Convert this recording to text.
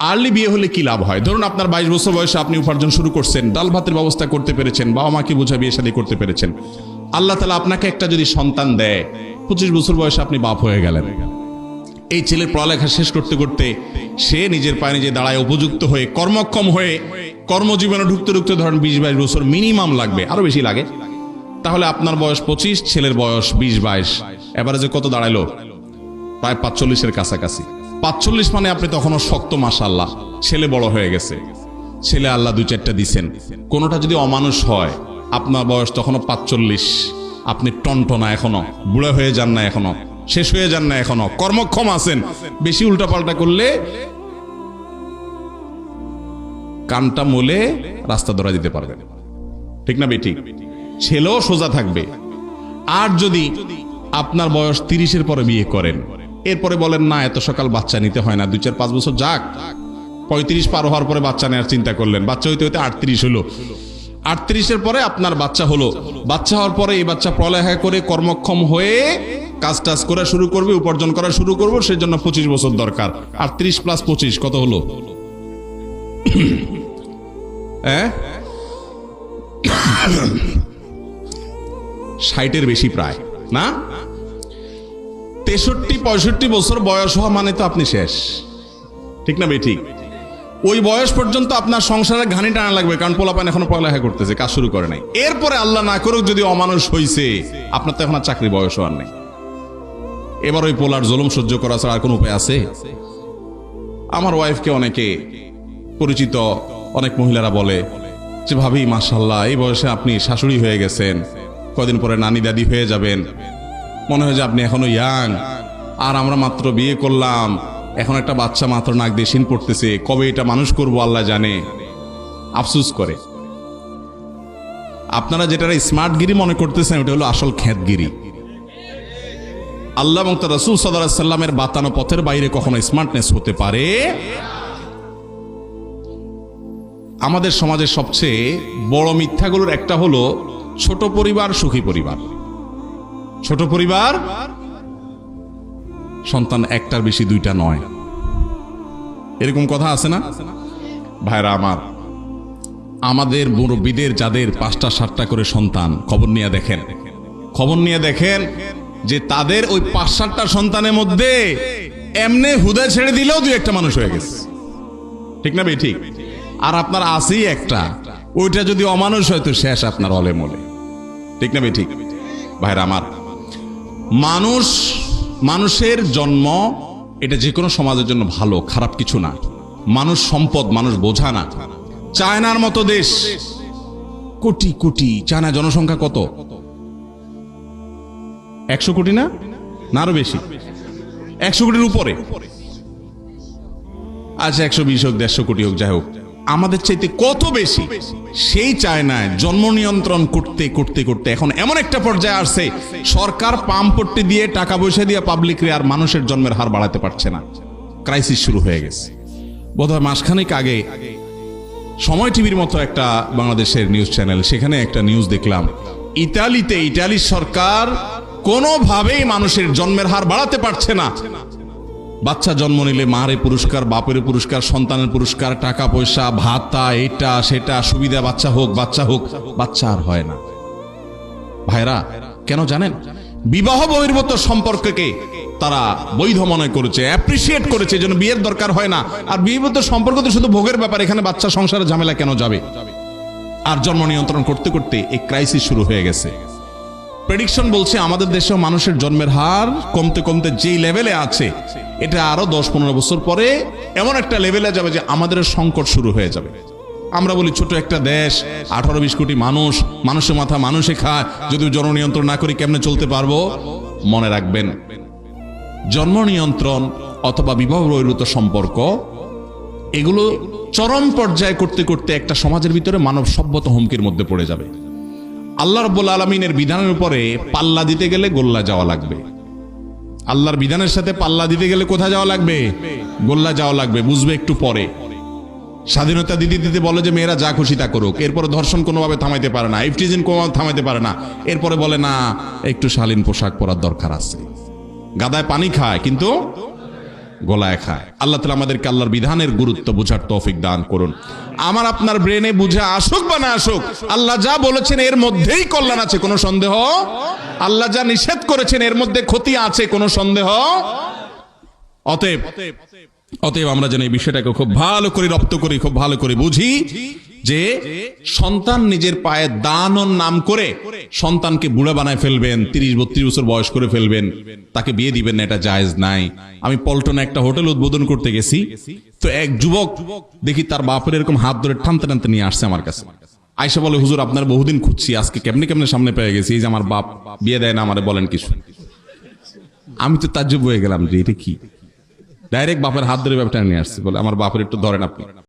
Early বিয়ে হলে কি লাভ হয়? ধরুন আপনার বাইশ বছর বয়সে আপনি উপার্জন শুরু করছেন, ডাল ভাতের ব্যবস্থা করতে পেরেছেন, বাবা মাকে বোঝা বিয়ে শাদী করতে পেরেছেন। আল্লাহ তালা আপনাকে একটা যদি সন্তান দেয়, পঁচিশ বছর বয়সে আপনি বাপ হয়ে গেলেন। এই ছেলের পড়ালেখা শেষ করতে করতে সে নিজের পায়ে নিজে দাঁড়ায় উপযুক্ত হয়ে, কর্মক্ষম হয়ে, কর্মজীবনে ঢুকতে ঢুকতে ধরেন বিশ বাইশ বছর মিনিমাম লাগবে, আরও বেশি লাগে। তাহলে আপনার বয়স পঁচিশ, ছেলের বয়স বিশ বাইশ। এবারে যে কত দাঁড়াইলো প্রায় পাঁচচল্লিশের কাছাকাছি। পাঁচচল্লিশ মানে আপনি তখনও শক্ত মাসাল্লাহ ছেলে বড় হয়ে গেছে। ছেলে আল্লাহ দুই চারটা দিছেন। কোনোটা যদি অমানুষ হয়, আপনার বয়স তখনও পাঁচচল্লিশ। আপনি টনটনা এখনও, বুড়ো হয়ে যান না এখনও, শেষ হয়ে যান না এখনও, কর্মক্ষম আছেন। বেশি উল্টাপাল্টা করলে কানটা মোলে রাস্তা ধরা দিতে পারবেন। ঠিক না বেঠিক ছেলেও সোজা থাকবে। আর যদি আপনার বয়স তিরিশের পরে বিয়ে করেন এরপরে বলেন, না, এত সকাল বাচ্চা নিতে হয় না। দুই চার পাঁচ বছর যাক। পঁয়ত্রিশ পার হওয়ার পরে বাচ্চা নেওয়ার চিন্তা করলেন। বাচ্চা হইতে হইতে আটত্রিশ হলো। আটত্রিশের পরে আপনার বাচ্চা হলো। বাচ্চা হওয়ার পরে এই বাচ্চা পড়ালেখা করে কর্মক্ষম হয়ে কাজ টাজ করা শুরু করবে, উপার্জন করা শুরু করব সেই জন্য পঁচিশ বছর দরকার। আটত্রিশ প্লাস পঁচিশ, কত হলো? হ্যাঁ ষাটের বেশি প্রায়, না? তেষট্টি, পঁয়ষট্টি বছর বয়স হওয়া মানে তো আপনি শেষ। ঠিক না ঠিক। ওই বয়স পর্যন্ত আপনার সংসারে ঘানি টানা লাগবে, কারণ পোলাপান এখনও পড়ালেখা করতেছে, কাজ শুরু করে নাই। এরপরে আল্লাহ না করুক, যদি অমানুষ হইছে, আপনার তো এখন আর চাকরি বয়স হওয়ার নেই। এবার ওই পোলার জুলুম সহ্য করা ছাড়া আর কোনো উপায় আছে? আমার ওয়াইফকে অনেকে পরিচিত অনেক মহিলারা বলে যে, ভাবি মাসাল্লাহ এই বয়সে আপনি শাশুড়ি হয়ে গেছেন কদিন পরে নানি দাদি হয়ে যাবেন মনে হয় যে আপনি এখনও ইয়াং। আর আমরা মাত্র বিয়ে করলাম। এখন একটা বাচ্চা মাত্র নাক দিয়ে শিন পড়তেছে। কবে এটা মানুষ করব আল্লাহ জানে। আফসুস করে। আপনারা যেটা স্মার্টগিরি মনে করতেছেন, ওটা হলো আসল খ্যাতগিরি। আল্লাহ এবং তার রসুল সাল্লামের বাতানো পথের বাইরে কখনো স্মার্টনেস হতে পারে? আমাদের সমাজের সবচেয়ে বড় মিথ্যাগুলোর একটা হলো ছোট পরিবার, সুখী পরিবার। ছোট পরিবার? সন্তান একটার বেশি, দুইটা নয়। এরকম কথা আছে না? ভাইরা আমার, আমাদের মুরব্বীদের, যাদের পাঁচটা সাতটা করে সন্তান, খবর নিয়ে দেখেন। খবর নিয়ে দেখেন যে তাদের ওই পাঁচ সাতটা সন্তানের মধ্যে এমনি হুদা ছেড়ে দিলেও দুই একটা মানুষ হয়ে গেছে। ঠিক না ভাই? ঠিক। আর আপনার আছেই একটা। ওইটা যদি অমানুষ হয় তো শেষ আপনার অলে মলে ঠিক না ভাই? ঠিক। ভাইরা আমার মানুষ, মানুষের জন্ম, এটা যে কোনো সমাজের জন্য ভালো, খারাপ কিছু না। মানুষ সম্পদ, মানুষ বোঝা না। চায়নার মতো দেশ। কোটি কোটি। চায়না জনসংখ্যা কত? একশো কোটি না আরও বেশি। একশো কোটির উপরে। আচ্ছা একশো বিশ হোক, দেড়শো কোটি হোক, যাই হোক। আমাদের চাইতে কত বেশি? সেই চায়নায় জন্ম নিয়ন্ত্রণ করতে করতে করতে। এখন এমন একটা পর্যায়ে আসছে, সরকার পাম্পট্টি দিয়ে টাকা পয়সা দিয়ে পাবলিক আর মানুষের জন্মের হার বাড়াতে পারছে না। ক্রাইসিস শুরু হয়ে গেছে। বোধহয় মাসখানেক আগে সময় টিভির মতো একটা বাংলাদেশের নিউজ চ্যানেল সেখানে একটা নিউজ দেখলাম। ইতালিতে ইতালির সরকার কোনোভাবেই মানুষের জন্মের হার বাড়াতে পারছে না। বাচ্চা জন্ম নিলে মারে পুরস্কার বাপের পুরস্কার, সন্তানের পুরস্কার, টাকা, পয়সা, ভাতা এটা, সেটা, সুবিধা, বাচ্চা হোক বাচ্চা হোক, বাচ্চা আর হয় না। ভাইরা, কেন জানেন? বিবাহ বহির্ভূত সম্পর্ককে তারা বৈধ মনে করেছে অ্যাপ্রিসিয়েট করেছে যেন বিয়ের দরকার হয় না। আর বিবাহিত সম্পর্ক তো শুধু ভোগের ব্যাপার, এখানে বাচ্চা সংসারের ঝামেলা কেন যাবে? আর জন্ম নিয়ন্ত্রণ করতে করতে এই ক্রাইসিস শুরু হয়ে গেছে। প্রেডিকশন বলছে আমাদের দেশেও মানুষের জন্মের হার কমতে কমতে যেই লেভেলে আছে, এটা আরও দশ পনেরো বছর পরে এমন একটা লেভেলে যাবে যে আমাদের সংকট শুরু হয়ে যাবে। আমরা বলি ছোট একটা দেশ, আঠারো বিশ কোটি মানুষ, মানুষের মাথা মানুষে খায়, যদি জননিয়ন্ত্রণ না করি কেমনে চলতে পারব? মনে রাখবেন, জন্ম নিয়ন্ত্রণ অথবা বিবাহ বহির্ভূত সম্পর্ক, এগুলো চরম পর্যায়ে করতে করতে একটা সমাজের ভিতরে মানব সভ্যত হুমকির মধ্যে পড়ে যাবে। আল্লাহ রব্বুল আলমিনের বিধানের উপরে পাল্লা দিতে গেলে গোল্লা যাওয়া লাগবে। আল্লাহর বিধানের সাথে পাল্লা দিতে গেলে কোথায় যাওয়া লাগবে? গোল্লা যাওয়া লাগবে, বুঝবে একটু পরে। স্বাধীনতা দিতে দিতে বলে যে, মেয়েরা যা খুশি তা করুক। এরপরে ধর্ষণ কোনোভাবে থামাইতে পারে না, ইফটিজিন কোনোভাবে থামাইতে পারে না। এরপরে বলে, না, একটু শালীন পোশাক পরার দরকার আছে। গাদায় পানি খায়, কিন্তু গলায় খায়। আল্লাহ তালা আমাদেরকে আল্লাহর বিধানের গুরুত্ব বোঝার তৌফিক দান করুন। আমার আপনার ব্রেনে বুঝে আসুক বা না আসুক, আল্লাহ যা বলেছেন এর মধ্যেই কল্যাণ আছে, কোনো সন্দেহ? আল্লাহ যা নিষেধ করেছেন এর মধ্যে ক্ষতি আছে, কোনো সন্দেহ? অতএব অতএব আমরা যেন এই বিষয়টাকে খুব ভালো করে রপ্ত করি, খুব ভালো করে বুঝি। যে সন্তান নিজের পায়ে দানন নাম করে সন্তানকে বুড়া বানায় ফেলবেন, তিরিশ বত্রিশ বছর বয়স করে ফেলবেন, তাকে বিয়ে দিবেন এটা জায়েজ নাই। আমি পল্টনে একটা হোটেল উদ্বোধন করতে গেছি, তো এক যুবক দেখি তার বাপের এরকম হাত ধরে টানতে টানতে নিয়ে আসছে আমার কাছে। আয়সা বলে, হুজুর, আপনার বহুদিন খুঁজছি, আজকে কেমনে কেমনে সামনে পেয়ে গেছি, এই যে আমার বাপ বিয়ে দেয় না আমারে বলেন কিছু। আমি তো তাজ্জব হয়ে গেলাম যে এটা কি? ডাইরেক্ট বাপের হাত ধরে ব্যাপারটা নিয়ে আসছে, বলে, আমার বাপের একটু ধরেন আপনি।